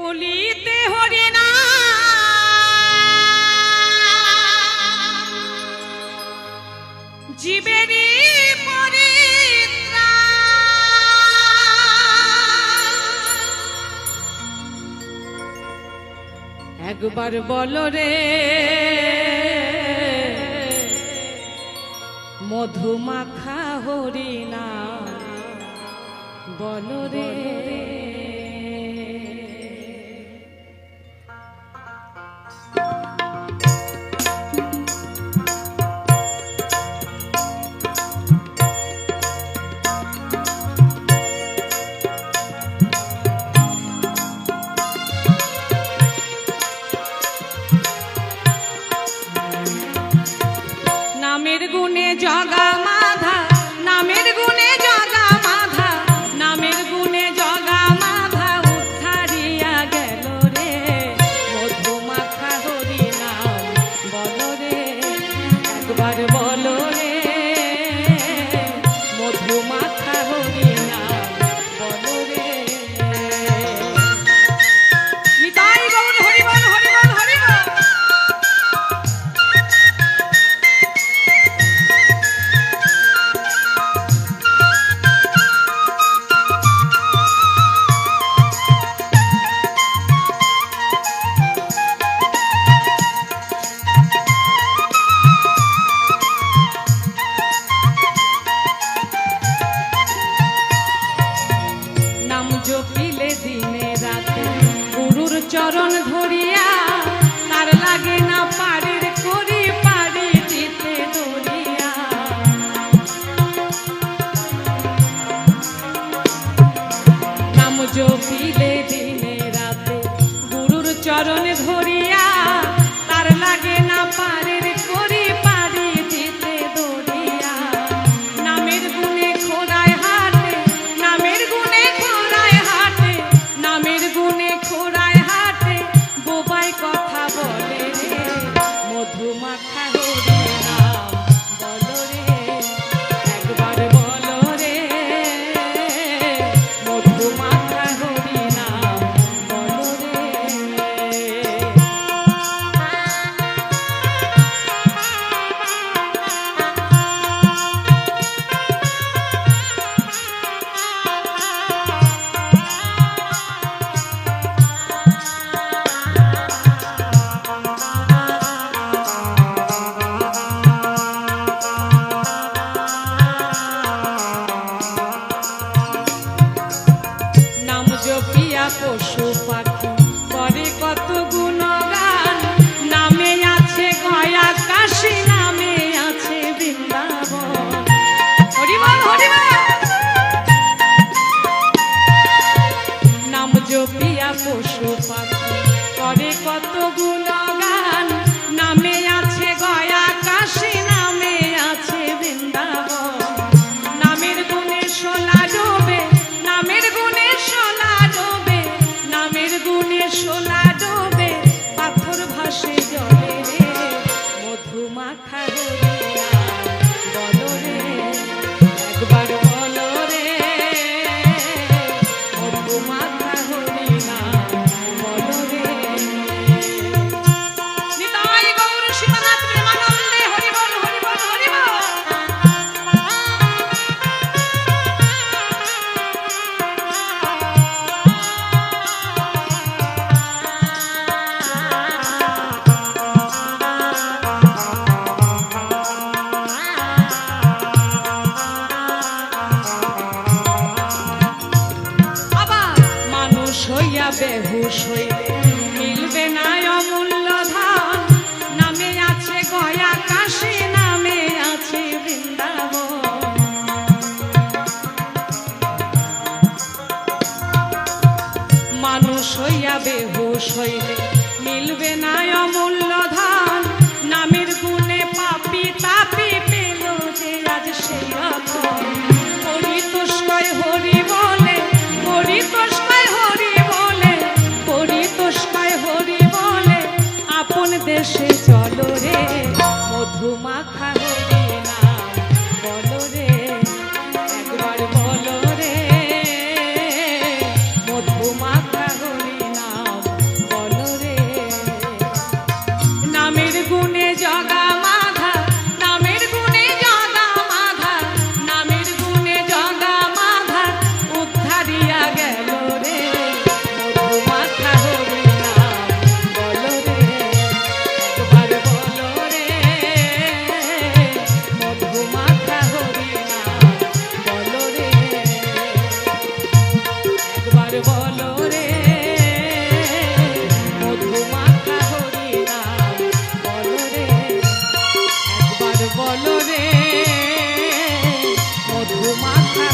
কলিতে হরি না। জীবেরই একবার বলো রে মধুমাখা হরিণা। বলো রে। একবার বলো রে। কত গুণ বেহুশ হইলে মধুমাখা হয়ে my Rumah